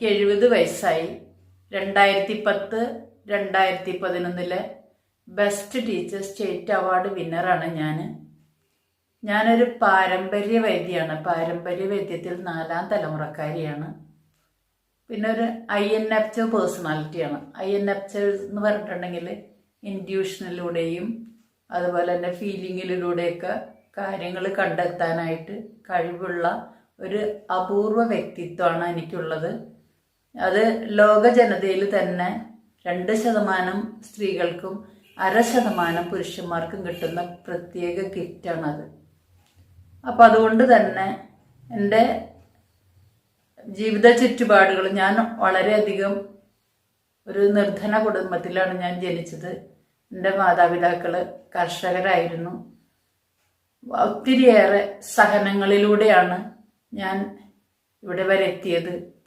എനിക്ക് എഴുപത് വയസ്സായി. രണ്ടായിരത്തി പത്ത് രണ്ടായിരത്തി പതിനൊന്നിലെ ബെസ്റ്റ് ടീച്ചർ സ്റ്റേറ്റ് അവാർഡ് വിന്നറാണ് ഞാൻ ഞാനൊരു പാരമ്പര്യ വൈദ്യയാണ്. പാരമ്പര്യ വൈദ്യത്തിൽ നാലാം തലമുറക്കാരിയാണ്. പിന്നെ ഒരു ഐ എൻ എഫ് പേഴ്സണാലിറ്റിയാണ് ഐ എൻ എഫ് എന്ന് പറഞ്ഞിട്ടുണ്ടെങ്കിൽ ഇൻഡ്യൂഷനിലൂടെയും അതുപോലെ തന്നെ ഫീലിങ്ങിലൂടെയൊക്കെ കാര്യങ്ങൾ കണ്ടെത്താനായിട്ട് കഴിവുള്ള ഒരു അപൂർവ വ്യക്തിത്വമാണ് എനിക്കുള്ളത്. അത് ലോക ജനതയിൽ തന്നെ രണ്ട് ശതമാനം സ്ത്രീകൾക്കും അര ശതമാനം പുരുഷന്മാർക്കും കിട്ടുന്ന പ്രത്യേക കിറ്റാണത്. അപ്പം അതുകൊണ്ട് തന്നെ എന്റെ ജീവിത ചുറ്റുപാടുകൾ ഞാൻ വളരെയധികം ഒരു നിർധന കുടുംബത്തിലാണ് ഞാൻ ജനിച്ചത്. എന്റെ മാതാപിതാക്കൾ കർഷകരായിരുന്നു. ഒത്തിരിയേറെ സഹനങ്ങളിലൂടെയാണ് ഞാൻ ഇവിടെ വരെ എത്തിയത്.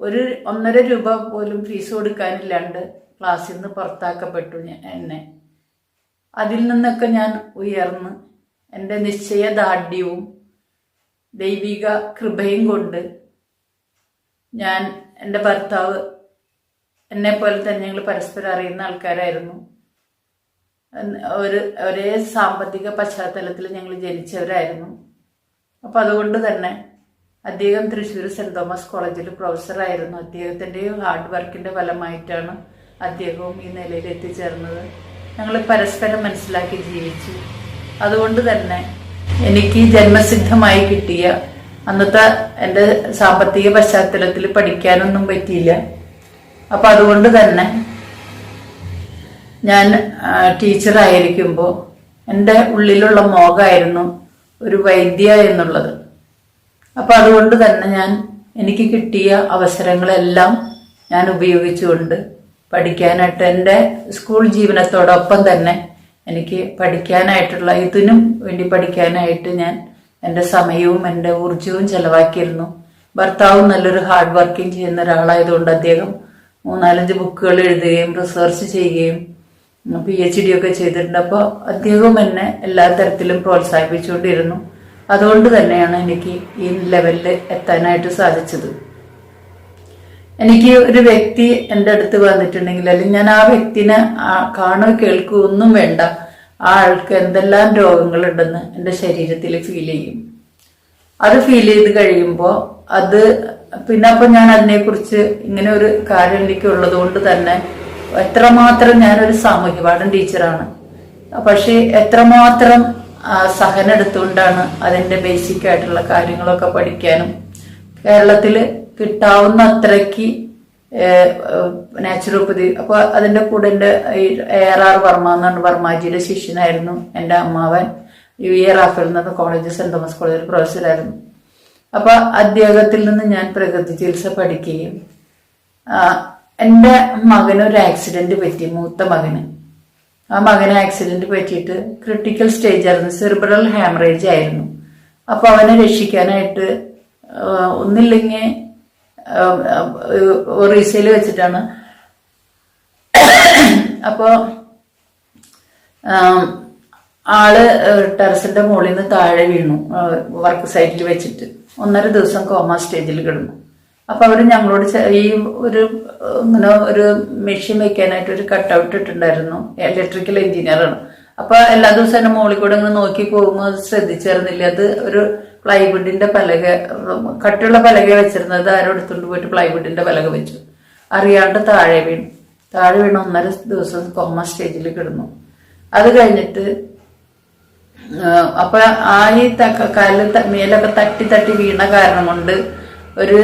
ഒരു ഒന്നര രൂപ പോലും ഫീസ് കൊടുക്കാനില്ലാണ്ട് ക്ലാസ്സിൽ നിന്ന് പുറത്താക്കപ്പെട്ടു എന്നെ. അതിൽ നിന്നൊക്കെ ഞാൻ ഉയർന്ന് എന്റെ നിശ്ചയദാർഢ്യവും ദൈവിക കൃപയും കൊണ്ട് ഞാൻ എന്റെ ഭർത്താവ് എന്നെ പോലെ തന്നെ ഞങ്ങൾ പരസ്പരം അറിയുന്ന ആൾക്കാരായിരുന്നു. ഒരു ഒരേ സാമ്പത്തിക പശ്ചാത്തലത്തിൽ ഞങ്ങൾ ജനിച്ചവരായിരുന്നു. അപ്പം അതുകൊണ്ട് തന്നെ അദ്ദേഹം തൃശ്ശൂർ സെന്റ് തോമസ് കോളേജിൽ പ്രൊഫസറായിരുന്നു. അദ്ദേഹത്തിന്റെ ഹാർഡ് വർക്കിന്റെ ഫലമായിട്ടാണ് അദ്ദേഹവും ഈ നിലയിൽ എത്തിച്ചേർന്നത്. ഞങ്ങൾ പരസ്പരം മനസ്സിലാക്കി ജീവിച്ചു. അതുകൊണ്ട് തന്നെ എനിക്ക് ജന്മസിദ്ധമായി കിട്ടിയ അന്നത്തെ എന്റെ സാമ്പത്തിക പശ്ചാത്തലത്തിൽ പഠിക്കാനൊന്നും പറ്റിയില്ല. അപ്പം അതുകൊണ്ട് തന്നെ ഞാൻ ടീച്ചറായിരിക്കുമ്പോൾ എന്റെ ഉള്ളിലുള്ള മോഹമായിരുന്നു ഒരു വൈദ്യ എന്നുള്ളത്. അപ്പം അതുകൊണ്ട് തന്നെ ഞാൻ എനിക്ക് കിട്ടിയ അവസരങ്ങളെല്ലാം ഞാൻ ഉപയോഗിച്ചുകൊണ്ട് പഠിക്കാനായിട്ട് എന്റെ സ്കൂൾ ജീവനത്തോടൊപ്പം തന്നെ എനിക്ക് പഠിക്കാനായിട്ടുള്ള ഇതിനും വേണ്ടി പഠിക്കാനായിട്ട് ഞാൻ എന്റെ സമയവും എന്റെ ഊർജവും ചെലവാക്കിയിരുന്നു. ഭർത്താവും നല്ലൊരു ഹാർഡ് വർക്കിംഗ് ചെയ്യുന്ന ഒരാളായതുകൊണ്ട് അദ്ദേഹം മൂന്നാലഞ്ച് ബുക്കുകൾ എഴുതുകയും റിസർച്ച് ചെയ്യുകയും പി എച്ച് ഡി ഒക്കെ ചെയ്തിട്ടുണ്ട്. അപ്പോൾ അദ്ദേഹവും എന്നെ എല്ലാ തരത്തിലും പ്രോത്സാഹിപ്പിച്ചുകൊണ്ടിരുന്നു. അതുകൊണ്ട് തന്നെയാണ് എനിക്ക് ഈ ലെവലിൽ എത്താനായിട്ട് സാധിച്ചത്. എനിക്ക് ഒരു വ്യക്തി എന്റെ അടുത്ത് വന്നിട്ടുണ്ടെങ്കിൽ അല്ലെങ്കിൽ ഞാൻ ആ വ്യക്തിനെ കാണോ കേൾക്കുക ഒന്നും വേണ്ട. ആ ആൾക്ക് എന്തെല്ലാം രോഗങ്ങളുണ്ടെന്ന് എന്റെ ശരീരത്തിൽ ഫീൽ ചെയ്യും. അത് ഫീൽ ചെയ്ത് കഴിയുമ്പോൾ അത് പിന്നെ അപ്പം ഞാൻ അതിനെക്കുറിച്ച് ഇങ്ങനെ ഒരു കാര്യം എനിക്ക് കൊണ്ട് തന്നെ എത്രമാത്രം ഞാനൊരു സാമൂഹ്യ പാഠം ടീച്ചറാണ് പക്ഷേ എത്രമാത്രം സഹനം എടുത്തുകൊണ്ടാണ് അതിന്റെ ബേസിക് ആയിട്ടുള്ള കാര്യങ്ങളൊക്കെ പഠിക്കാനും. കേരളത്തിൽ കിട്ടാവുന്ന അത്രയ്ക്ക് നാച്ചുറോപ്പതി അപ്പോൾ അതിന്റെ കൂടെ എന്റെ എ ആർ ആർ വർമ്മ എന്ന് പറഞ്ഞ വർമ്മാജിയുടെ ശിഷ്യനായിരുന്നു എന്റെ അമ്മാവൻ. യു എ റാഫേൽ എന്ന കോളേജ് സെന്റ് തോമസ് കോളേജിൽ പ്രൊഫസറായിരുന്നു. അപ്പോൾ അദ്ദേഹത്തിൽ നിന്ന് ഞാൻ പ്രകൃതി ചികിത്സ പഠിക്കുകയും എന്റെ മകനൊരു ആക്സിഡന്റ് പറ്റി മൂത്ത മകന്. ആ മകന് ആക്സിഡന്റ് പറ്റിയിട്ട് ക്രിട്ടിക്കൽ സ്റ്റേജ് ആയിരുന്നു. സെറിബ്രൽ ഹാമറേജ് ആയിരുന്നു. അപ്പോൾ അവനെ രക്ഷിക്കാനായിട്ട് ഒന്നില്ലെങ്കിൽ ഒറീസയിൽ വെച്ചിട്ടാണ്. അപ്പോൾ ആൾ ടെറസിന്റെ മുകളിൽ നിന്ന് താഴെ വീണു. വർക്ക് സൈറ്റിൽ വെച്ചിട്ട്. ഒന്നര ദിവസം കോമ സ്റ്റേജിൽ കിടന്നു. അപ്പൊ അവർ ഞങ്ങളോട് ഈ ഒരു ഇങ്ങനെ ഒരു മെഷീൻ വെക്കാനായിട്ട് ഒരു കട്ട് ഔട്ട് ഇട്ടിട്ടുണ്ടായിരുന്നു ഇലക്ട്രിക്കൽ എഞ്ചിനീയറാണ് അപ്പൊ എല്ലാ ദിവസവും എന്നെ മുകളിൽ കൂടെ ഇങ്ങനെ നോക്കി പോകുമ്പോൾ അത് ശ്രദ്ധിച്ചായിരുന്നില്ല അത് ഒരു പ്ലൈവുഡിന്റെ പലക കട്ടിയുള്ള പലക വെച്ചിരുന്നത് ആരോ എടുത്തുകൊണ്ട് പോയിട്ട് പ്ലൈവുഡിന്റെ പലക വെച്ചു. അറിയാണ്ട് താഴെ വീണു. താഴെ വീണ് ഒന്നര ദിവസം കോമ സ്റ്റേജിൽ കിടന്നു. അത് കഴിഞ്ഞിട്ട് അപ്പൊ ആ ഈ കാലിൽ മേലൊക്കെ തട്ടി തട്ടി വീണ കാരണം കൊണ്ട് ഒരു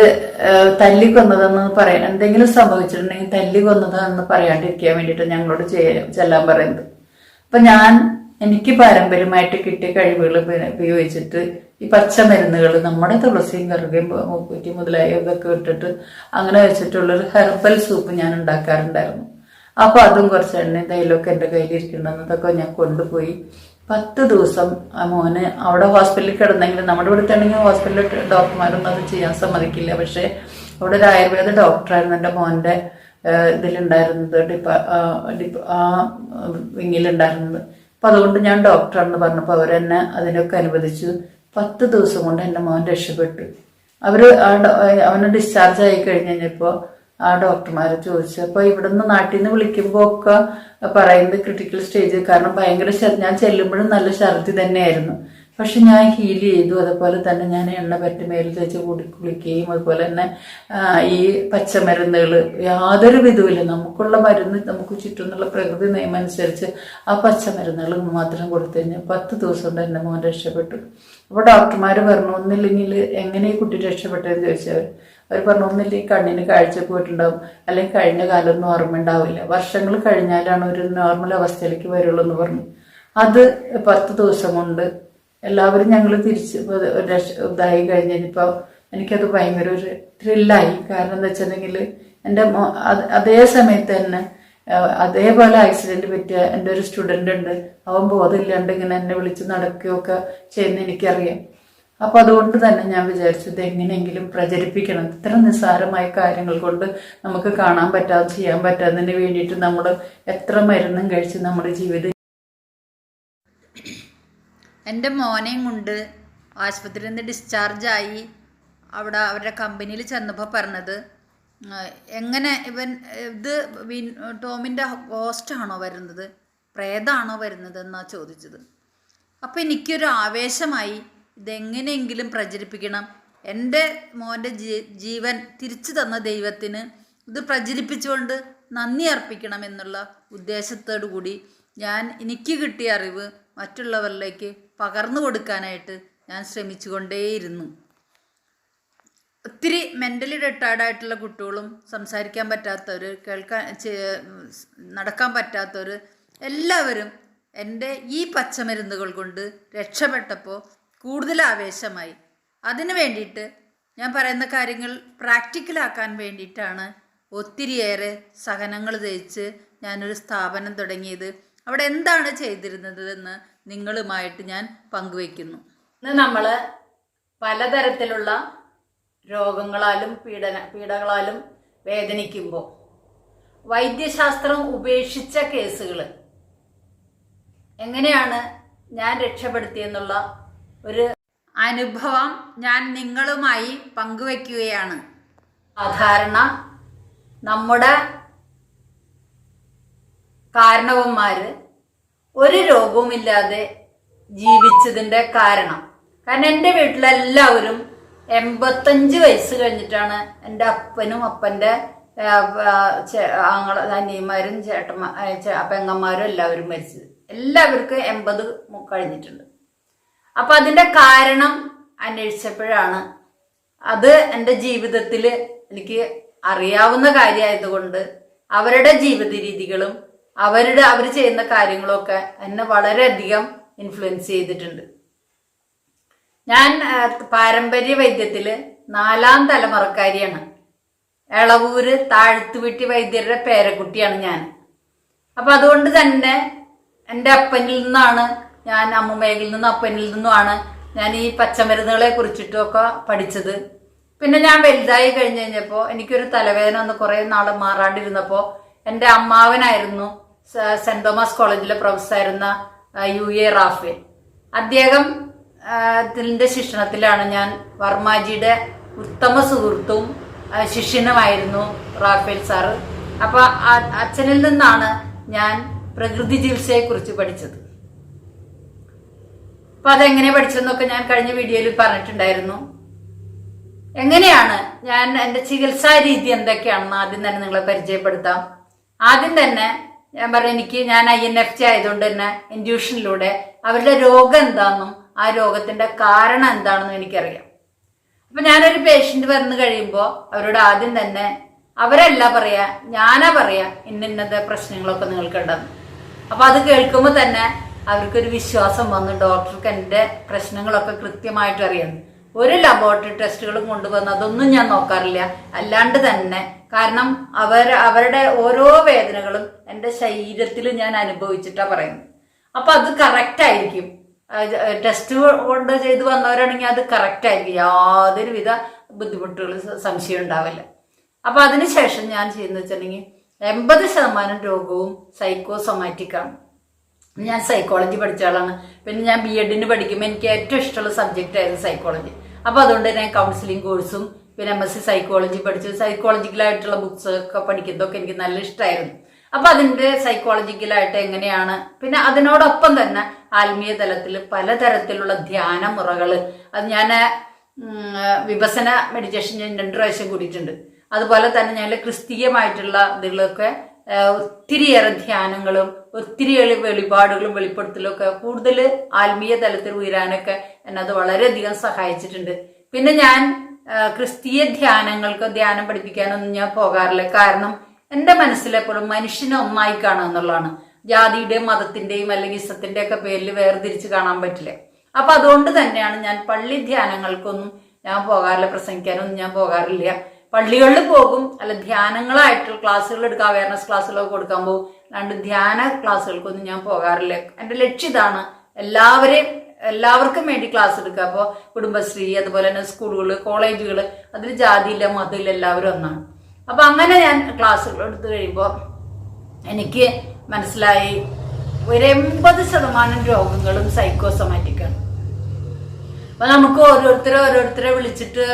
തല്ലി കൊന്നതെന്ന് പറയാൻ എന്തെങ്കിലും സംഭവിച്ചിട്ടുണ്ടെങ്കിൽ തല്ലി കൊന്നതെന്ന് പറയാണ്ടിരിക്കാൻ വേണ്ടിയിട്ട് ഞങ്ങളോട് ചെല്ലാൻ പറയുന്നത്. അപ്പൊ ഞാൻ എനിക്ക് പാരമ്പര്യമായിട്ട് കിട്ടിയ കഴിവുകൾ ഉപയോഗിച്ചിട്ട് ഈ പച്ച മരുന്നുകൾ നമ്മുടെ തുളസിയും കറുകയും മൂക്കുറ്റി മുതലായ ഇതൊക്കെ ഇട്ടിട്ട് അങ്ങനെ വെച്ചിട്ടുള്ളൊരു ഹെർബൽ സൂപ്പ് ഞാൻ ഉണ്ടാക്കാറുണ്ടായിരുന്നു. അപ്പൊ അതും കുറച്ച് എണ്ണ തൈലൊക്കെ എന്റെ കയ്യിലിരിക്കണമെന്നതൊക്കെ ഞാൻ കൊണ്ടുപോയി പത്ത് ദിവസം ആ മോന് അവിടെ ഹോസ്പിറ്റലിൽ കിടന്നെങ്കിൽ നമ്മുടെ ഇവിടുത്തെ ആണെങ്കിൽ ഹോസ്പിറ്റലിൽ ഡോക്ടർമാരൊന്നും അത് ചെയ്യാൻ സമ്മതിക്കില്ല. പക്ഷേ അവിടെ ഒരു ആയുർവേദ ഡോക്ടറായിരുന്നു എന്റെ മോന്റെ ഇതിലുണ്ടായിരുന്നത് ഡിപ്പ ഡിപ്പ ആ വിങ്ങിലുണ്ടായിരുന്നത്. അപ്പം അതുകൊണ്ട് ഞാൻ ഡോക്ടറാണെന്ന് പറഞ്ഞപ്പോൾ അവരെന്നെ അതിനൊക്കെ അനുവദിച്ചു. പത്ത് ദിവസം കൊണ്ട് എന്റെ മോൻ രക്ഷപ്പെട്ടു. അവനെ അവന് ഡിസ്ചാർജ് ആയി കഴിഞ്ഞ് കഴിഞ്ഞപ്പോൾ ആ ഡോക്ടർമാരെ ചോദിച്ചു. അപ്പോൾ ഇവിടുന്ന് നാട്ടിൽ നിന്ന് വിളിക്കുമ്പോൾ ഒക്കെ പറയുന്നത് ക്രിട്ടിക്കൽ സ്റ്റേജ് കാരണം ഭയങ്കര ഞാൻ ചെല്ലുമ്പോഴും നല്ല ഛർദി തന്നെയായിരുന്നു. പക്ഷെ ഞാൻ ഹീൽ ചെയ്തു. അതുപോലെ തന്നെ ഞാൻ എണ്ണ പറ്റി മേൽ തേച്ച് കൂടി കുളിക്കുകയും അതുപോലെ തന്നെ ഈ പച്ചമരുന്നുകൾ യാതൊരു വിധവുമില്ല. നമുക്കുള്ള മരുന്ന് നമുക്ക് ചുറ്റുമുള്ള പ്രകൃതി നിയമം അനുസരിച്ച് ആ പച്ചമരുന്നുകൾ മാത്രം കൊടുത്തു കഴിഞ്ഞാൽ പത്ത് ദിവസം കൊണ്ട് എന്റെ മോൻ രക്ഷപ്പെട്ടു. അപ്പോൾ ഡോക്ടർമാർ പറഞ്ഞു ഒന്നില്ലെങ്കിൽ എങ്ങനെ കുട്ടി രക്ഷപ്പെട്ടതെന്ന് ചോദിച്ചവർ അവർ പറഞ്ഞു ഒന്നില്ല ഈ കണ്ണിന് കാഴ്ച പോയിട്ടുണ്ടാവും. അല്ലെങ്കിൽ കഴിഞ്ഞ കാലമൊന്നും ഓർമ്മ ഉണ്ടാവില്ല വർഷങ്ങൾ കഴിഞ്ഞാലാണ് ഒരു നോർമൽ അവസ്ഥയിലേക്ക് വരുള്ളൂ എന്ന് പറഞ്ഞു. അത് പത്ത് ദിവസം കൊണ്ട് എല്ലാവരും ഞങ്ങൾ തിരിച്ച് ഇതായി കഴിഞ്ഞ് കഴിഞ്ഞപ്പോൾ എനിക്കത് ഭയങ്കര ഒരു ത്രില്ലായി കാരണം എന്താ വെച്ചിട്ടുണ്ടെങ്കിൽ എന്റെ അതേ സമയത്ത് തന്നെ അതേപോലെ ആക്സിഡന്റ് പറ്റിയ എന്റെ ഒരു സ്റ്റുഡന്റ് ഉണ്ട്. അവൻ ബോധമില്ലാണ്ട് ഇങ്ങനെ എന്നെ വിളിച്ച് നടക്കുകയൊക്കെ ചെയ്യുന്ന എനിക്കറിയാം. അപ്പൊ അതുകൊണ്ട് തന്നെ ഞാൻ വിചാരിച്ചു ഇത് എങ്ങനെയെങ്കിലും പ്രചരിപ്പിക്കണം. ഇത്ര നിസ്സാരമായ കാര്യങ്ങൾ കൊണ്ട് നമുക്ക് കാണാൻ പറ്റാതെ ചെയ്യാൻ പറ്റാത്തതിന് വേണ്ടിയിട്ട് നമ്മൾ എത്ര മരുന്നും കഴിച്ച് നമ്മുടെ ജീവിതം എന്റെ മോനെയും കൊണ്ട് ആശുപത്രിയിൽ നിന്ന് ഡിസ്ചാർജായി അവിടെ അവരുടെ കമ്പനിയിൽ ചെന്നപ്പോൾ പറഞ്ഞത് എങ്ങനെ ഇവൻ ഇത് വിൻ- ടോമിന്റെ ഗോസ്റ്റാണോ വരുന്നത്? പ്രേതാണോ വരുന്നത് എന്നാണ് ചോദിച്ചത്. അപ്പോൾ എനിക്കൊരു ആവേശമായി. ഇതെങ്ങനെയെങ്കിലും പ്രചരിപ്പിക്കണം. എന്റെ മോന്റെ ജീവൻ തിരിച്ചു തന്ന ദൈവത്തിന് ഇത് പ്രചരിപ്പിച്ചുകൊണ്ട് നന്ദി അർപ്പിക്കണം എന്നുള്ള ഉദ്ദേശത്തോടു കൂടി ഞാൻ എനിക്ക് കിട്ടിയ അറിവ് മറ്റുള്ളവരിലേക്ക് പകർന്നു കൊടുക്കാനായിട്ട് ഞാൻ ശ്രമിച്ചുകൊണ്ടേയിരുന്നു. ഒത്തിരി മെന്റലി റിട്ടയർഡായിട്ടുള്ള കുട്ടികളും സംസാരിക്കാൻ പറ്റാത്തവർ കേൾക്കാൻ നടക്കാൻ പറ്റാത്തവർ എല്ലാവരും എന്റെ ഈ പച്ചമരുന്നുകൾ കൊണ്ട് രക്ഷപ്പെട്ടപ്പോൾ കൂടുതൽ ആവേശമായി അതിനു വേണ്ടിയിട്ട് ഞാൻ പറയുന്ന കാര്യങ്ങൾ പ്രാക്ടിക്കലാക്കാൻ വേണ്ടിയിട്ടാണ് ഒത്തിരിയേറെ സഹനങ്ങൾ തേച്ച് ഞാനൊരു സ്ഥാപനം തുടങ്ങിയത്. അവിടെ എന്താണ് ചെയ്തിരുന്നത് എന്ന് നിങ്ങളുമായിട്ട് ഞാൻ പങ്കുവയ്ക്കുന്നു. ഇന്ന് നമ്മൾ പലതരത്തിലുള്ള രോഗങ്ങളാലും പീഡന പീഡകളാലും വേദനിക്കുമ്പോൾ വൈദ്യശാസ്ത്രം ഉപേക്ഷിച്ച കേസുകൾ എങ്ങനെയാണ് ഞാൻ രക്ഷപ്പെടുത്തിയെന്നുള്ള ഒരു അനുഭവം ഞാൻ നിങ്ങളുമായി പങ്കുവെക്കുകയാണ്. സാധാരണ നമ്മുടെ കാരണവന്മാര് ഒരു രോഗവുമില്ലാതെ ജീവിച്ചതിന്റെ കാരണം. കാരണം എന്റെ വീട്ടിലെല്ലാവരും എൺപത്തഞ്ച് വയസ്സ് കഴിഞ്ഞിട്ടാണ് എന്റെ അപ്പനും അപ്പന്റെ ആങ്ങള അനിയന്മാരും ചേട്ടന്മാ പെങ്ങന്മാരും എല്ലാവരും മരിച്ചത്. എല്ലാവർക്കും എൺപത് കഴിഞ്ഞിട്ടുണ്ട്. അപ്പൊ അതിന്റെ കാരണം അന്വേഷിച്ചപ്പോഴാണ്. അത് എന്റെ ജീവിതത്തിൽ എനിക്ക് അറിയാവുന്ന കാര്യമായതുകൊണ്ട് അവരുടെ ജീവിത രീതികളും അവരുടെ അവർ ചെയ്യുന്ന കാര്യങ്ങളൊക്കെ എന്നെ വളരെയധികം ഇൻഫ്ലുവൻസ് ചെയ്തിട്ടുണ്ട്. ഞാൻ പാരമ്പര്യ വൈദ്യത്തിൽ നാലാം തലമുറക്കാരിയാണ്. എളവൂര് താഴ്ത്തുവീട്ടി വൈദ്യരുടെ പേരക്കുട്ടിയാണ് ഞാൻ. അപ്പൊ അതുകൊണ്ട് തന്നെ എന്റെ അപ്പനിൽ നിന്നാണ് ഞാൻ അമ്മുമ്മയിൽ നിന്നും അപ്പനിൽ നിന്നുമാണ് ഞാൻ ഈ പച്ചമരുന്നുകളെ കുറിച്ചിട്ടുമൊക്കെ പഠിച്ചത്. പിന്നെ ഞാൻ വലുതായി കഴിഞ്ഞ് കഴിഞ്ഞപ്പോൾ എനിക്കൊരു തലവേദന ഒന്ന് കുറേ നാൾ മാറാണ്ടിരുന്നപ്പോൾ എന്റെ അമ്മാവനായിരുന്നു സെന്റ് തോമസ് കോളേജിലെ പ്രൊഫസറായിരുന്ന യു എ റാഫേൽ. അദ്ദേഹം ത്തിന്റെ ശിക്ഷണത്തിലാണ് ഞാൻ വർമാജിയുടെ ഉത്തമ സുഹൃത്തും ശിഷ്യനുമായിരുന്നു റാഫേൽ സാറ്. അപ്പോൾ അച്ഛനിൽ നിന്നാണ് ഞാൻ പ്രകൃതി ചികിത്സയെ കുറിച്ച് പഠിച്ചത്. അപ്പൊ അതെങ്ങനെ പഠിച്ചതെന്നൊക്കെ ഞാൻ കഴിഞ്ഞ വീഡിയോയിൽ പറഞ്ഞിട്ടുണ്ടായിരുന്നു. എങ്ങനെയാണ് ഞാൻ എന്റെ ചികിത്സാ രീതി എന്തൊക്കെയാണെന്ന് ആദ്യം തന്നെ നിങ്ങളെ പരിചയപ്പെടുത്താം. ആദ്യം തന്നെ ഞാൻ പറഞ്ഞു എനിക്ക് ഞാൻ ഐ എൻ എഫ് ടി ആയതുകൊണ്ട് തന്നെ ഇൻഡ്യൂഷനിലൂടെ അവരുടെ രോഗം എന്താണെന്നും ആ രോഗത്തിന്റെ കാരണം എന്താണെന്നും എനിക്കറിയാം. അപ്പൊ ഞാനൊരു പേഷ്യന്റ് വന്നു കഴിയുമ്പോൾ അവരോട് ആദ്യം തന്നെ അവരല്ല പറയാ ഞാനാ പറയാ ഇന്നിന്നത്തെ പ്രശ്നങ്ങളൊക്കെ നിങ്ങൾക്ക് ഉണ്ടെന്ന് അപ്പൊ അത് കേൾക്കുമ്പോൾ തന്നെ അവർക്കൊരു വിശ്വാസം വന്നു. ഡോക്ടർക്ക് എന്റെ പ്രശ്നങ്ങളൊക്കെ കൃത്യമായിട്ട് അറിയാം. ഒരു ലബോറട്ടറി ടെസ്റ്റുകളും കൊണ്ടുവന്ന് അതൊന്നും ഞാൻ നോക്കാറില്ല. അല്ലാണ്ട് തന്നെ കാരണം അവർ അവരുടെ ഓരോ വേദനകളും എന്റെ ശരീരത്തിൽ ഞാൻ അനുഭവിച്ചിട്ടാ പറയുന്നത്. അപ്പൊ അത് കറക്റ്റ് ആയിരിക്കും. ടെസ്റ്റ് കൊണ്ട് ചെയ്ത് വന്നവരാണെങ്കിൽ അത് കറക്റ്റ് ആയിരിക്കും. യാതൊരുവിധ ബുദ്ധിമുട്ടുകളും സംശയം ഉണ്ടാവില്ല. അപ്പൊ അതിനുശേഷം ഞാൻ ചെയ്യുന്നത് വെച്ചിട്ടുണ്ടെങ്കിൽ എൺപത് ശതമാനം രോഗവും സൈക്കോസൊമാറ്റിക് ആണ്. ഞാൻ സൈക്കോളജി പഠിച്ച ആളാണ്. പിന്നെ ഞാൻ ബി എഡിന് പഠിക്കുമ്പോൾ എനിക്ക് ഏറ്റവും ഇഷ്ടമുള്ള സബ്ജക്റ്റ് ആയിരുന്നു സൈക്കോളജി അപ്പോൾ അതുകൊണ്ട് തന്നെ കൗൺസിലിംഗ് കോഴ്സും പിന്നെ എം എസ് സി സൈക്കോളജി പഠിച്ചു. സൈക്കോളജിക്കലായിട്ടുള്ള ബുക്സ് ഒക്കെ പഠിക്കുന്നതൊക്കെ എനിക്ക് നല്ല ഇഷ്ടമായിരുന്നു അപ്പൊ അതിന്റെ സൈക്കോളജിക്കലായിട്ട് എങ്ങനെയാണ്? പിന്നെ അതിനോടൊപ്പം തന്നെ ആത്മീയ തലത്തിൽ പലതരത്തിലുള്ള ധ്യാന മുറകൾ. അത് ഞാൻ വിഭസന മെഡിറ്റേഷൻ ഞാൻ രണ്ട് പ്രാവശ്യം കൂടിയിട്ടുണ്ട്. അതുപോലെ തന്നെ ഞാൻ ക്രിസ്തീയമായിട്ടുള്ള ഇതിലൊക്കെ ഒത്തിരിയേറെ ധ്യാനങ്ങളും ഒത്തിരി എളി- വെളിപാടുകളും വെളിപ്പെടുത്തലും ഒക്കെ കൂടുതൽ ആത്മീയ തലത്തിൽ ഉയരാനൊക്കെ എന്നെ അത് വളരെയധികം സഹായിച്ചിട്ടുണ്ട്. പിന്നെ ഞാൻ ക്രിസ്തീയ ധ്യാനങ്ങൾക്ക് ധ്യാനം പഠിപ്പിക്കാനൊന്നും ഞാൻ പോകാറില്ല. കാരണം എന്റെ മനസ്സിലെപ്പോഴും മനുഷ്യനെ ഒന്നായി കാണുക എന്നുള്ളതാണ്. ജാതിയുടെയും മതത്തിന്റെയും അല്ലെങ്കിൽ ഇസത്തിന്റെ ഒക്കെ പേരിൽ വേർതിരിച്ച് കാണാൻ പറ്റില്ല. അപ്പൊ അതുകൊണ്ട് തന്നെയാണ് ഞാൻ പള്ളി ധ്യാനങ്ങൾക്കൊന്നും ഞാൻ പോകാറില്ല പ്രസംഗിക്കാനൊന്നും ഞാൻ പോകാറില്ല. പള്ളികളിൽ പോകും അല്ല ധ്യാനങ്ങളായിട്ടുള്ള ക്ലാസ്സുകൾ എടുക്കുക അവയർനെസ് ക്ലാസ്സുകളൊക്കെ കൊടുക്കാൻ പോകും. അല്ലാണ്ട് ധ്യാന ക്ലാസ്സുകൾക്കൊന്നും ഞാൻ പോകാറില്ല. എന്റെ ലക്ഷ്യം ഇതാണ് എല്ലാവരെയും എല്ലാവർക്കും വേണ്ടി ക്ലാസ് എടുക്കുക. അപ്പോൾ കുടുംബശ്രീ അതുപോലെ തന്നെ സ്കൂളുകൾ കോളേജുകൾ അതിൽ ജാതിയില്ല മതമില്ല എല്ലാവരും ഒന്നാണ്. അപ്പൊ അങ്ങനെ ഞാൻ ക്ലാസ്സുകൾ എടുത്തു കഴിയുമ്പോൾ എനിക്ക് മനസ്സിലായി ഒരു എൺപത് ശതമാനം രോഗങ്ങളും സൈക്കോസൊമാറ്റിക്കാണ് അപ്പൊ നമുക്ക് ഓരോരുത്തരെ ഓരോരുത്തരെ വിളിച്ചിട്ട്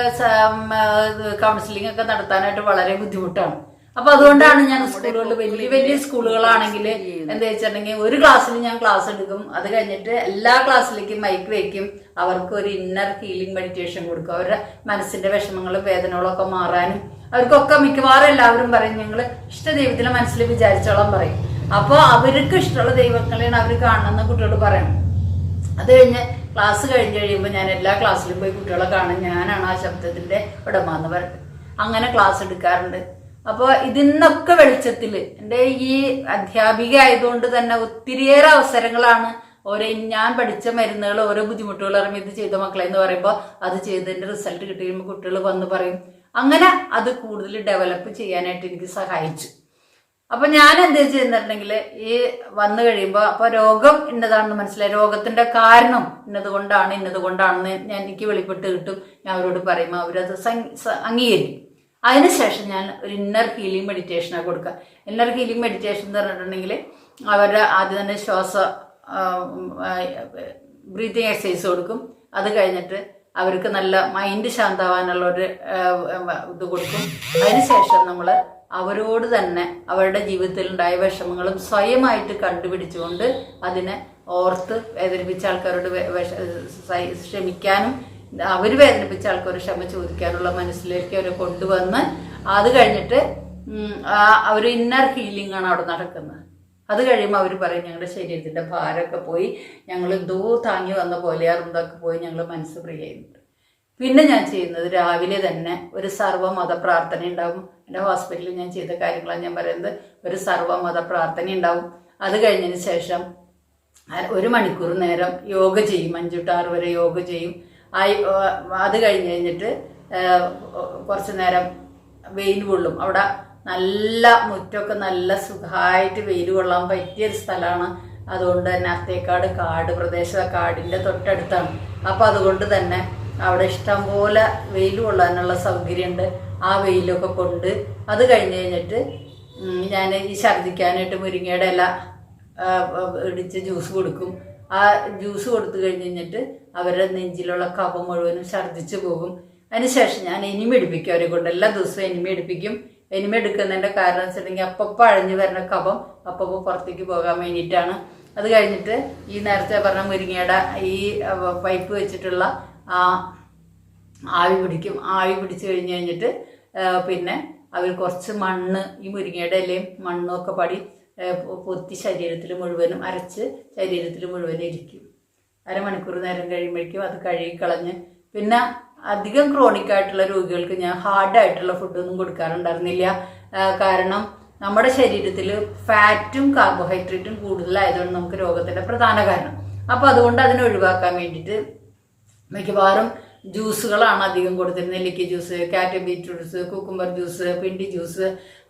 കൗൺസിലിംഗ് ഒക്കെ നടത്താനായിട്ട് വളരെ ബുദ്ധിമുട്ടാണ്. അപ്പൊ അതുകൊണ്ടാണ് ഞാൻ സ്കൂളുകളിൽ വലിയ വലിയ സ്കൂളുകളാണെങ്കിൽ എന്താ വെച്ചിട്ടുണ്ടെങ്കിൽ ഒരു ക്ലാസ്സിൽ ഞാൻ ക്ലാസ് എടുക്കും. അത് കഴിഞ്ഞിട്ട് എല്ലാ ക്ലാസ്സിലേക്കും മൈക്ക് വെക്കും. അവർക്ക് ഒരു ഇന്നർ ഹീലിംഗ് മെഡിറ്റേഷൻ കൊടുക്കും. അവരുടെ മനസ്സിന്റെ വിഷമങ്ങളും വേദനകളും ഒക്കെ മാറാനും അവർക്കൊക്കെ മിക്കവാറും എല്ലാവരും പറയും ഞങ്ങൾ ഇഷ്ട ദൈവത്തിലെ മനസ്സിൽ വിചാരിച്ചോളാം പറയും. അപ്പോൾ അവർക്ക് ഇഷ്ടമുള്ള ദൈവങ്ങളെയാണ് അവർ കാണണമെന്ന് കുട്ടികൾ പറയണം. അത് കഴിഞ്ഞ് ക്ലാസ് കഴിഞ്ഞ് കഴിയുമ്പോൾ ഞാൻ എല്ലാ ക്ലാസ്സിലും പോയി കുട്ടികളെ കാണും. ഞാനാണ് ആ ശബ്ദത്തിന്റെ ഉടമ എന്ന് പറഞ്ഞിട്ട് അങ്ങനെ ക്ലാസ് എടുക്കാറുണ്ട്. അപ്പോൾ ഇതിന്നൊക്കെ വെളിച്ചത്തിൽ എന്റെ ഈ അധ്യാപിക ആയതുകൊണ്ട് തന്നെ ഒത്തിരിയേറെ അവസരങ്ങളാണ് ഓരോ ഞാൻ പഠിച്ച മരുന്നുകൾ ഓരോ ബുദ്ധിമുട്ടുകൾ അറിയുമ്പോൾ ഇത് ചെയ്ത മക്കളെ എന്ന് പറയുമ്പോൾ അത് ചെയ്തതിന്റെ റിസൾട്ട് കിട്ടി കഴിയുമ്പോൾ കുട്ടികൾ വന്ന് പറയും. അങ്ങനെ അത് കൂടുതൽ ഡെവലപ്പ് ചെയ്യാനായിട്ട് എനിക്ക് സഹായിച്ചു. അപ്പൊ ഞാൻ എന്ത് ചെയ്യുന്നുണ്ടെങ്കിൽ ഈ വന്നു കഴിയുമ്പോൾ അപ്പൊ രോഗം ഇന്നതാണെന്ന് മനസ്സിലായി. രോഗത്തിന്റെ കാരണം ഇന്നത് കൊണ്ടാണ് ഇന്നത് കൊണ്ടാണെന്ന് ഞാൻ എനിക്ക് വെളിപ്പെട്ട് കിട്ടും. ഞാൻ അവരോട് പറയും അവരത് അംഗീകരിക്കും. അതിനുശേഷം ഞാൻ ഒരു ഇന്നർ ഹീലിംഗ് മെഡിറ്റേഷനാണ് കൊടുക്കുക. ഇന്നർ ഹീലിംഗ് മെഡിറ്റേഷൻ എന്ന് പറഞ്ഞിട്ടുണ്ടെങ്കിൽ അവരുടെ ആദ്യം തന്നെ ശ്വാസ ബ്രീത്തിങ് എക്സസൈസ് കൊടുക്കും. അത് കഴിഞ്ഞിട്ട് അവർക്ക് നല്ല മൈൻഡ് ശാന്താവാനുള്ള ഒരു ഇത് കൊടുക്കും. അതിനുശേഷം നമ്മൾ അവരോട് തന്നെ അവരുടെ ജീവിതത്തിൽ ഉണ്ടായ വിഷമങ്ങളും സ്വയമായിട്ട് കണ്ടുപിടിച്ചുകൊണ്ട് അതിനെ ഓർത്ത് വേദനിപ്പിച്ച ആൾക്കാരോട് ക്ഷമിക്കാനും അവർ വേദനിപ്പിച്ച ആൾക്കാരോട് ക്ഷമ ചോദിക്കാനുള്ള മനസ്സിലേക്ക് അവരെ കൊണ്ടുവന്ന് അത് കഴിഞ്ഞിട്ട് ഒരു ഇന്നർ ഹീലിംഗ് ആണ് അവിടെ നടക്കുന്നത്. അത് കഴിയുമ്പോൾ അവർ പറയും ഞങ്ങളുടെ ശരീരത്തിന്റെ ഭാരമൊക്കെ പോയി ഞങ്ങൾ എന്തോ താങ്ങി വന്ന പോലെ അറുന്തൊക്കെ പോയി ഞങ്ങൾ മനസ്സ് ഫ്രീ ചെയ്യുന്നുണ്ട് പിന്നെ ഞാൻ ചെയ്യുന്നത് രാവിലെ തന്നെ ഒരു സർവമത പ്രാർത്ഥന ഉണ്ടാവും എന്റെ ഹോസ്പിറ്റലിൽ ഞാൻ ചെയ്ത കാര്യങ്ങളാണ് ഞാൻ പറയുന്നത്. ഒരു സർവമത പ്രാർത്ഥന ഉണ്ടാവും. അത് കഴിഞ്ഞതിന് ശേഷം ഒരു മണിക്കൂർ നേരം യോഗ ചെയ്യും. അഞ്ചു ടു ആറ് വരെ യോഗ ചെയ്യും. അത് കഴിഞ്ഞ് കഴിഞ്ഞിട്ട് കുറച്ച് നേരം വെയിൽ കൊള്ളും. അവിടെ നല്ല മുറ്റമൊക്കെ നല്ല സുഖമായിട്ട് വെയിൽ കൊള്ളാൻ പറ്റിയ ഒരു സ്ഥലമാണ്. അതുകൊണ്ട് തന്നെ അത്തേക്കാട് കാട് പ്രദേശം കാടിന്റെ തൊട്ടടുത്താണ്. അപ്പോൾ അതുകൊണ്ട് തന്നെ അവിടെ ഇഷ്ടം പോലെ വെയിൽ കൊള്ളാനുള്ള സൗകര്യമുണ്ട്. ആ വെയിലൊക്കെ കൊണ്ട് അത് കഴിഞ്ഞ് കഴിഞ്ഞിട്ട് ഞാൻ ഈ ഛർദ്ദിക്കാനായിട്ട് മുരിങ്ങയുടെ ഇല ഇടിച്ച് ജ്യൂസ് കൊടുക്കും. ആ ജ്യൂസ് കൊടുത്തു കഴിഞ്ഞ് കഴിഞ്ഞിട്ട് അവരുടെ നെഞ്ചിലുള്ള കഫം മുഴുവനും ഛർദ്ദിച്ചു പോകും. അതിനുശേഷം ഞാൻ എനിമ എടുപ്പിക്കും അവരെ കൊണ്ട്. എല്ലാ ദിവസവും എനിമ എടുപ്പിക്കും എനിമ എടുക്കുന്നതിന്റെ കാരണം വെച്ചിട്ടുണ്ടെങ്കിൽ അപ്പപ്പോൾ അഴിഞ്ഞു വരുന്ന കഫം അപ്പപ്പോൾ പുറത്തേക്ക് പോകാൻ വേണ്ടിയിട്ടാണ്. അത് കഴിഞ്ഞിട്ട് ഈ നേരത്തെ പറഞ്ഞ മുരിങ്ങയുടെ ഈ പൈപ്പ് വെച്ചിട്ടുള്ള ആ ആവി പിടിക്കും. ആവി പിടിച്ചു കഴിഞ്ഞ് കഴിഞ്ഞിട്ട് പിന്നെ അവർ കുറച്ച് മണ്ണ് ഈ മുരിങ്ങയുടെ ഇലയും മണ്ണും ഒക്കെ പടി പൊത്തി ശരീരത്തിൽ മുഴുവനും അരച്ച് ശരീരത്തിൽ മുഴുവനും ഇരിക്കും. അരമണിക്കൂർ നേരം കഴിയുമ്പോഴേക്കും അത് കഴുകിക്കളഞ്ഞ് പിന്നെ അധികം ക്രോണിക് ആയിട്ടുള്ള രോഗികൾക്ക് ഞാൻ ഹാർഡായിട്ടുള്ള ഫുഡൊന്നും കൊടുക്കാറുണ്ടായിരുന്നില്ല. കാരണം നമ്മുടെ ശരീരത്തിൽ ഫാറ്റും കാർബോഹൈഡ്രേറ്റും കൂടുതലായതുകൊണ്ട് നമുക്ക് രോഗത്തിന്റെ പ്രധാന കാരണം. അപ്പോൾ അതുകൊണ്ട് അതിനെ ഒഴിവാക്കാൻ വേണ്ടിയിട്ട് മിക്കവാറും ജ്യൂസുകളാണ് അധികം കൊടുത്തിരുന്നത്. നെല്ലിക്ക ജ്യൂസ് കാറ്റ് ബീറ്റ്റൂട്ട് ജ്യൂസ് കുക്കുംബർ ജ്യൂസ് പിണ്ടി ജ്യൂസ്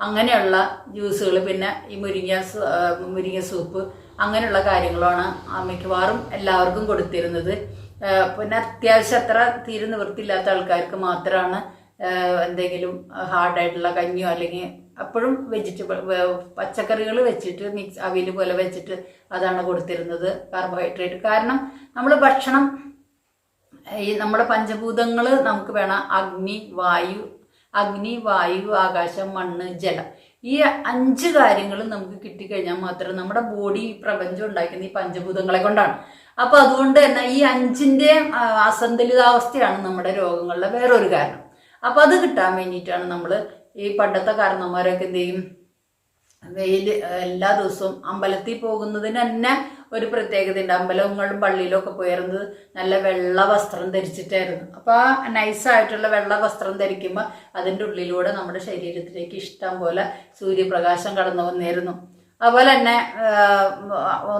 അങ്ങനെയുള്ള ജ്യൂസുകൾ പിന്നെ ഈ മുരിങ്ങ മുരിങ്ങ സൂപ്പ് അങ്ങനെയുള്ള കാര്യങ്ങളാണ് മിക്കവാറും എല്ലാവർക്കും കൊടുത്തിരുന്നത്. പിന്നെ അത്യാവശ്യം അത്ര തീരെ നിവൃത്തിയില്ലാത്ത ആൾക്കാർക്ക് മാത്രമാണ് എന്തെങ്കിലും ഹാർഡായിട്ടുള്ള കഞ്ഞിയോ അല്ലെങ്കിൽ അപ്പോഴും വെജിറ്റബിൾ പച്ചക്കറികൾ വെച്ചിട്ട് മിക്സ് അവിയൽ പോലെ വെച്ചിട്ട് അതാണ് കൊടുത്തിരുന്നത് കാർബോഹൈഡ്രേറ്റ്. കാരണം നമ്മൾ ഭക്ഷണം ഈ നമ്മുടെ പഞ്ചഭൂതങ്ങൾ നമുക്ക് വേണം. അഗ്നി വായു അഗ്നി വായു ആകാശം മണ്ണ് ജലം. ഈ അഞ്ച് കാര്യങ്ങൾ നമുക്ക് കിട്ടിക്കഴിഞ്ഞാൽ മാത്രം നമ്മുടെ ബോഡി പ്രപഞ്ചം ഉണ്ടാക്കുന്ന ഈ പഞ്ചഭൂതങ്ങളെ കൊണ്ടാണ്. അപ്പൊ അതുകൊണ്ട് തന്നെ ഈ അഞ്ചിന്റെ അസന്തുലിതാവസ്ഥയാണ് നമ്മുടെ രോഗങ്ങളുടെ വേറൊരു കാരണം. അപ്പൊ അത് കിട്ടാൻ വേണ്ടിയിട്ടാണ് നമ്മൾ ഈ പണ്ടത്തെ കാരണന്മാരൊക്കെ എന്ത് ചെയ്യും? വെയിൽ എല്ലാ ദിവസവും അമ്പലത്തിൽ പോകുന്നതിന് തന്നെ ഒരു പ്രത്യേകതയുണ്ട്. അമ്പലങ്ങളും പള്ളിയിലും ഒക്കെ പോയിരുന്നത് നല്ല വെള്ള വസ്ത്രം ധരിച്ചിട്ടായിരുന്നു. അപ്പോൾ ആ നൈസായിട്ടുള്ള വെള്ള വസ്ത്രം ധരിക്കുമ്പോൾ അതിന്റെ ഉള്ളിലൂടെ നമ്മുടെ ശരീരത്തിലേക്ക് ഇഷ്ടം പോലെ സൂര്യപ്രകാശം കടന്നു വന്നിരുന്നു. അതുപോലെ തന്നെ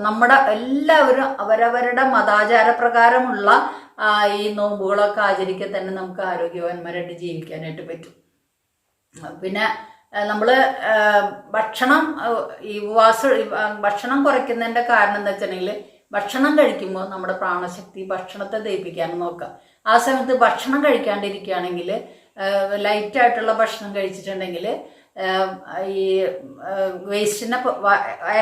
നമ്മുടെ എല്ലാവരും അവരവരുടെ മതാചാര പ്രകാരമുള്ള ഈ നോമ്പുകളൊക്കെ ആചരിക്കാൻ തന്നെ നമുക്ക് ആരോഗ്യവാന്മാരായിട്ട് ജീവിക്കാനായിട്ട് പറ്റും. പിന്നെ നമ്മൾ ഭക്ഷണം ഈ ഉപവാസ ഭക്ഷണം കുറയ്ക്കുന്നതിന്റെ കാരണം എന്താ വെച്ചിട്ടുണ്ടെങ്കിൽ ഭക്ഷണം കഴിക്കുമ്പോൾ നമ്മുടെ പ്രാണശക്തി ഭക്ഷണത്തെ ദഹിപ്പിക്കാൻ നോക്കുക ആ സമയത്ത് ഭക്ഷണം കഴിക്കാണ്ടിരിക്കുകയാണെങ്കിൽ ലൈറ്റായിട്ടുള്ള ഭക്ഷണം കഴിച്ചിട്ടുണ്ടെങ്കിൽ ഈ വേസ്റ്റിനെ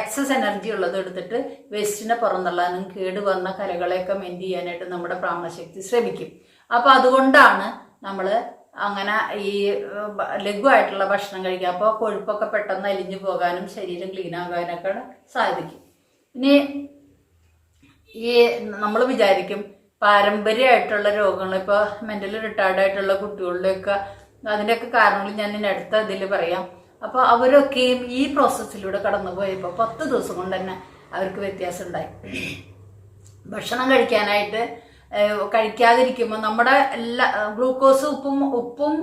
എക്സസ് എനർജി ഉള്ളത് എടുത്തിട്ട് വേസ്റ്റിനെ പുറന്തള്ളാനും കേട് വന്ന കലകളെയൊക്കെ മെന്റ് ചെയ്യാനായിട്ട് നമ്മുടെ പ്രാണശക്തി ശ്രമിക്കും. അപ്പോൾ അതുകൊണ്ടാണ് നമ്മൾ അങ്ങനെ ഈ ലഘുവായിട്ടുള്ള ഭക്ഷണം കഴിക്കുക അപ്പോൾ കൊഴുപ്പൊക്കെ പെട്ടെന്ന് അലിഞ്ഞു പോകാനും ശരീരം ക്ലീൻ ആകാനൊക്കെ സാധിക്കും. ഇനി ഈ നമ്മൾ വിചാരിക്കും പാരമ്പര്യമായിട്ടുള്ള രോഗങ്ങൾ ഇപ്പോൾ മെന്റലി റിട്ടയർഡ് ആയിട്ടുള്ള കുട്ടികളുടെയൊക്കെ അതിന്റെയൊക്കെ കാരണങ്ങൾ ഞാൻ ഇനി അടുത്ത ഇതിൽ പറയാം. അപ്പോൾ അവരൊക്കെയും ഈ പ്രോസസ്സിലൂടെ കടന്നു പോയപ്പോൾ പത്ത് ദിവസം കൊണ്ട് തന്നെ അവർക്ക് വ്യത്യാസം ഉണ്ടായി. ഭക്ഷണം കഴിക്കാനായിട്ട് കഴിക്കാതിരിക്കുമ്പോൾ നമ്മുടെ എല്ലാ ഗ്ലൂക്കോസ് ഉപ്പും ഉപ്പും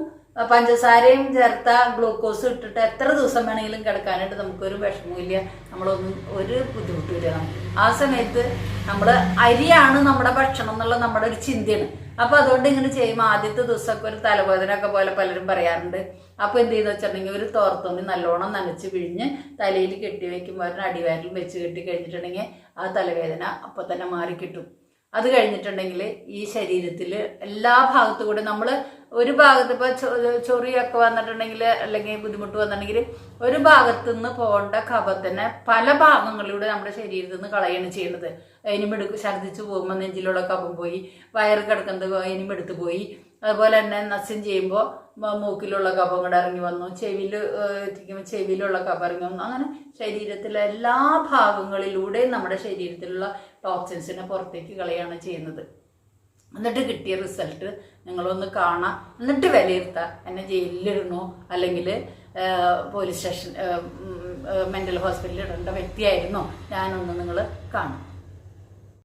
പഞ്ചസാരയും ചേർത്ത ഗ്ലൂക്കോസ് ഇട്ടിട്ട് എത്ര ദിവസം വേണമെങ്കിലും കിടക്കാനായിട്ട് നമുക്കൊരു വിഷമമില്ല നമ്മളൊന്നും ഒരു ബുദ്ധിമുട്ടില്ല നമുക്ക് ആ സമയത്ത് നമ്മൾ അരിയാണ് നമ്മുടെ ഭക്ഷണം എന്നുള്ള നമ്മുടെ ഒരു ചിന്തയാണ്. അപ്പൊ അതുകൊണ്ട് ഇങ്ങനെ ചെയ്യുമ്പോൾ ആദ്യത്തെ ദിവസമൊക്കെ ഒരു തലവേദന ഒക്കെ പോലെ പലരും പറയാറുണ്ട്. അപ്പൊ എന്ത് ചെയ്തെന്ന് വെച്ചിട്ടുണ്ടെങ്കിൽ ഒരു തോർത്തുണി നല്ലോണം നനച്ച് പിഴിഞ്ഞ് തലയിൽ കെട്ടി വയ്ക്കുമ്പോൾ ഒരു അടിവാരിൽ വെച്ച് കെട്ടി കഴിഞ്ഞിട്ടുണ്ടെങ്കിൽ ആ തലവേദന അപ്പൊ തന്നെ മാറി കിട്ടും അത് കഴിഞ്ഞിട്ടുണ്ടെങ്കിൽ ഈ ശരീരത്തിൽ എല്ലാ ഭാഗത്തു കൂടെ നമ്മൾ ഒരു ഭാഗത്ത് ഇപ്പോൾ ചൊറിയൊക്കെ വന്നിട്ടുണ്ടെങ്കിൽ അല്ലെങ്കിൽ ബുദ്ധിമുട്ട് വന്നിട്ടുണ്ടെങ്കിൽ ഒരു ഭാഗത്തു നിന്ന് പോകേണ്ട കഫത്തിനെ പല ഭാഗങ്ങളിലൂടെ നമ്മുടെ ശരീരത്തിൽ നിന്ന് കളയാണ് ചെയ്യുന്നത്. ഇനിമെടുക്ക് ഛർദ്ദിച്ച് പോകുമ്പോൾ നെഞ്ചിലുള്ള കഫം പോയി വയറ് കിടക്കുന്നത് ഇനിമെടുത്ത് പോയി. അതുപോലെ തന്നെ നസ്യം ചെയ്യുമ്പോൾ മൂക്കിലുള്ള കഫം കൂടെ ഇറങ്ങി വന്നു ചെവിയിൽ എത്തിക്കുമ്പോൾ ചെവിയിലുള്ള കഫം ഇറങ്ങി വന്നു. അങ്ങനെ ശരീരത്തിലെ എല്ലാ ഭാഗങ്ങളിലൂടെയും നമ്മുടെ ശരീരത്തിലുള്ള ടോക്സിൻസിനെ പുറത്തേക്ക് കളയാണ് ചെയ്യുന്നത്. എന്നിട്ട് കിട്ടിയ റിസൾട്ട് നിങ്ങളൊന്ന് കാണാം. എന്നിട്ട് വിലയിരുത്താം. എന്നെ ജയിലിലിടണോ? അല്ലെങ്കിൽ പോലീസ് സ്റ്റേഷൻ മെന്റൽ ഹോസ്പിറ്റലിൽ ഇടേണ്ട വ്യക്തിയായിരുന്നോ? ഞാനൊന്ന് നിങ്ങൾ കാണും.